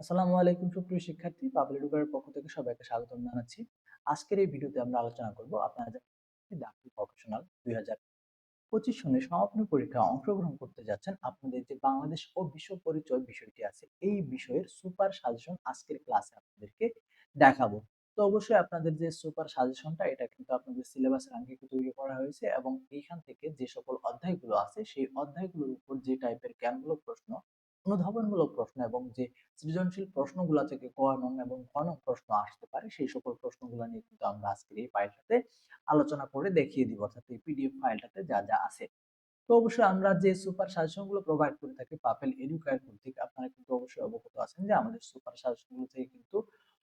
আসসালামু আলাইকুম সুপ্রিয় শিক্ষার্থী পাবলিক এডুকের পক্ষ থেকে সবাইকে স্বাগত জানাচ্ছি। আজকের এই ভিডিওতে আমরা আলোচনা করব আপনারা ডাক্তারি প্রফেশনাল দুই হাজার পঁচিশ সনে সমাপনী পরীক্ষায় অংশগ্রহণ করতে যাচ্ছেন আপনাদের যে বাংলাদেশ ও বিশ্ব পরিচয় বিষয়টি আছে, এই বিষয়ের সুপার সাজেশন আজকের ক্লাসে আপনাদেরকে দেখাবো। তো অবশ্যই আপনাদের যে সুপার সাজেশনটা, এটা কিন্তু আপনাদের সিলেবাসের আঙ্গিকে তৈরি করা হয়েছে এবং এইখান থেকে যে সকল অধ্যায়গুলো আছে, সেই অধ্যায়গুলোর উপর যে টাইপের জ্ঞানমূলক প্রশ্ন অনুধাবনমূলক প্রশ্ন এবং যে সৃজনশীল প্রশ্নগুলো থেকে ক নং এবং ঘ নং প্রশ্ন আসতে পারে, সেই সকল প্রশ্নগুলো নিয়ে কিন্তু আমরা আজকের এই ফাইলটাতে আলোচনা করে দেখিয়ে দিব, অর্থাৎ এই পিডিএফ ফাইলটাতে যা যা আছে। তো অবশ্যই আমরা যে সুপার সাজেশনগুলো প্রোভাইড করে থাকি পাপেল এডুকেয়ার কর্তৃক আপনারা কিন্তু অবশ্যই অবগত আছেন যে আমাদের সুপার সাজেশনগুলো থেকে কিন্তু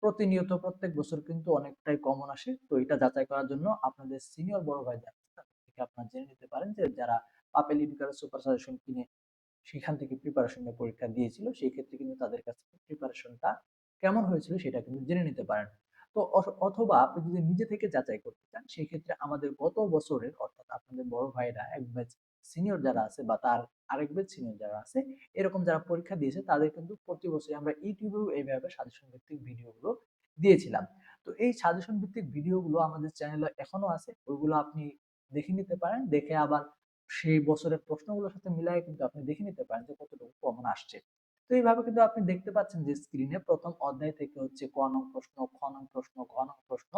প্রতিনিয়ত প্রত্যেক বছর কিন্তু অনেকটাই কমন আসে। তো এটা যাচাই করার জন্য আপনাদের সিনিয়র বড় ভাই যারা থেকে আপনারা জেনে নিতে পারেন যে যারা পাপেল এডুকেয়ার সুপার সাজেশন কিনে সেখান থেকে প্রিপারেশন নিয়ে পরীক্ষা দিয়েছিল, সেই ক্ষেত্রে কিন্তু তাদের কাছ প্রিপারেশনটা কেমন হয়েছিল সেটা কিন্তু জেনে নিতে পারেন। তো অথবা আপনি যদি নিজে থেকে যাচাই করতে চান সেই ক্ষেত্রে আমাদের গত বছরের, অর্থাৎ আপনাদের বড় ভাইরা এক ব্যাচ সিনিয়র যারা আছে বা তার আরেক ব্যাচ সিনিয়র যারা আছে, এরকম যারা পরীক্ষা দিয়েছে, তাদের কিন্তু প্রতি বছর আমরা ইউটিউবেও এইভাবে সাজেশন ভিত্তিক ভিডিওগুলো দিয়েছিলাম। তো এই সাজেশন ভিত্তিক ভিডিওগুলো আমাদের চ্যানেলে এখনও আছে ওইগুলো আপনি দেখে নিতে পারেন, দেখে আবার সেই বছরের প্রশ্নগুলোর সাথে মিলাই কিন্তু আপনি দেখে নিতে পারেন যে কতটুকু কমন আসছে। তো এইভাবে কিন্তু আপনি দেখতে পাচ্ছেন যে স্ক্রিনে প্রথম অধ্যায় থেকে হচ্ছে ক নং প্রশ্ন, খ নং প্রশ্ন ঘ নং প্রশ্ন,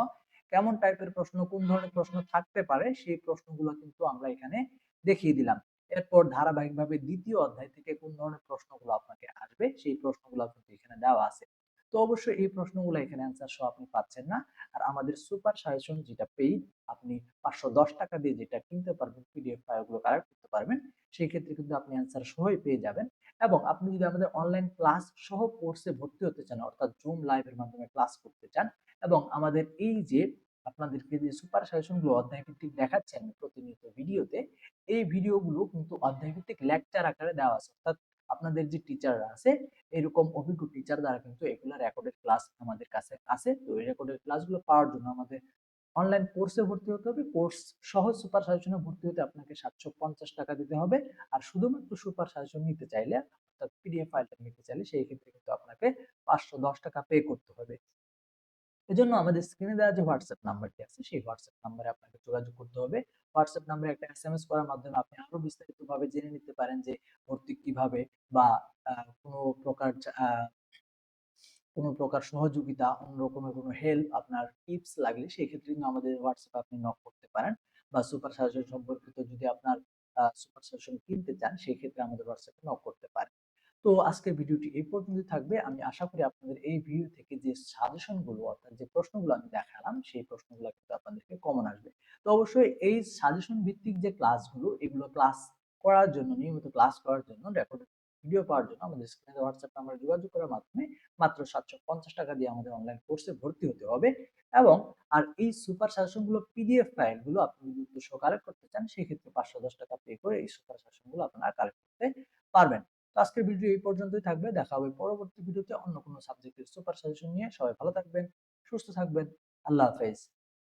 কেমন টাইপের প্রশ্ন, কোন ধরনের প্রশ্ন থাকতে পারে সেই প্রশ্নগুলো কিন্তু আমরা এখানে দেখিয়ে দিলাম। এরপর ধারাবাহিকভাবে দ্বিতীয় অধ্যায় থেকে কোন ধরনের প্রশ্নগুলো আপনাকে আসবে সেই প্রশ্নগুলো কিন্তু এখানে দেওয়া আছে। তো অবশ্যই এই প্রশ্নগুলো এখানে অ্যান্সার সহ আপনি পাচ্ছেন না। আর আমাদের সুপার সাজেশন যেটা পেইড আপনি পাঁচশো দশ টাকা দিয়ে যেটা কিনতে পারবেন পিডিএফ ফাইলগুলো কালেক্ট করতে পারবেন, সেই ক্ষেত্রে কিন্তু আপনি অ্যান্সার সহই পেয়ে যাবেন। এবং আপনি যদি আমাদের অনলাইন ক্লাস সহ কোর্সে ভর্তি হতে চান, অর্থাৎ জুম লাইভের মাধ্যমে ক্লাস করতে চান, এবং আমাদের এই যে আপনাদেরকে যে সুপার সাজেশনগুলো অধ্যায় ভিত্তিক দেখাচ্ছি আমি প্রতিনিয়ত ভিডিওতে, এই ভিডিওগুলো কিন্তু অধ্যায় ভিত্তিক লেকচার আকারে দেওয়া আছে। অর্থাৎ আপনাদের যে টিচাররা আছে এরকম অভিজ্ঞ টিচার দ্বারা কিন্তু এগুলো রেকর্ডেড ক্লাস আমাদের কাছে আছে। তো এই রেকর্ডেড ক্লাসগুলো পাওয়ার জন্য আমাদের অনলাইন কোর্সে ভর্তি হতে হবে। কোর্স সহজ সুপার সাজেশনে ভর্তি হতে আপনাকে সাতশো পঞ্চাশ টাকা দিতে হবে। আর শুধুমাত্র সুপার সাজেশন নিতে চাইলে, অর্থাৎ পিডিএফ ফাইলটা নিতে চাইলে, সেই ক্ষেত্রে কিন্তু আপনাকে পাঁচশো দশ টাকা পে করতে হবে। এজন্য আমাদের স্ক্রিনে দেওয়া যে হোয়াটসঅ্যাপ নাম্বারটি আছে, সেই হোয়াটসঅ্যাপ নাম্বারে আপনাকে যোগাযোগ করতে হবে। হোয়াটসঅ্যাপ নাম্বারে একটা এসএমএস করার মাধ্যমে আপনি আরও বিস্তারিতভাবে জেনে নিতে পারেন যে ভর্তি কীভাবে বা কোনো প্রকার কোনো প্রকার সহযোগিতা, অন্য রকমের কোনো হেল্প আপনার টিপস লাগলে সেই ক্ষেত্রে কিন্তু আমাদের হোয়াটসঅ্যাপে আপনি নক করতে পারেন বা সুপার সাজেশন সম্পর্কিত যদি আপনার সুপার সাজেশন কিনতে চান সেই ক্ষেত্রে আমাদের হোয়াটসঅ্যাপে নক করতে পারেন। তো আজকের ভিডিওটি এই পর্যন্ত থাকবে। আমি আশা করি আপনাদের এই ভিডিও থেকে যে সাজেশনগুলো অর্থাৎ যে প্রশ্নগুলো আমি দেখালাম সেই প্রশ্নগুলো কিন্তু আপনাদেরকে কমন আসবে। তো অবশ্যই এই সাজেশন ভিত্তিক যে ক্লাসগুলো এগুলো ক্লাস করার জন্য, নিয়মিত ক্লাস করার জন্য রেকর্ড ভিডিও পাওয়ার জন্য আমাদের স্ক্রিনে হোয়াটসঅ্যাপ নাম্বারে যোগাযোগ করার মাধ্যমে মাত্র সাতশো পঞ্চাশ টাকা দিয়ে আমাদের অনলাইন কোর্সে ভর্তি হতে হবে। এবং আর এই সুপার সাজেশনগুলো পিডিএফ ফাইলগুলো আপনি যদি উদ্দেশ্য কালেক্ট করতে চান, সেক্ষেত্রে পাঁচশো দশ টাকা পে করে এই সুপার সাজেশনগুলো আপনারা কালেক্ট করতে পারবেন। তো আজকের ভিডিও এই পর্যন্তই থাকবে। দেখা হবে পরবর্তী ভিডিওতে অন্য কোনো সাবজেক্টের সুপার সাজেশন নিয়ে। সবাই ভালো থাকবেন, সুস্থ থাকবেন। আল্লাহ হাফেজ।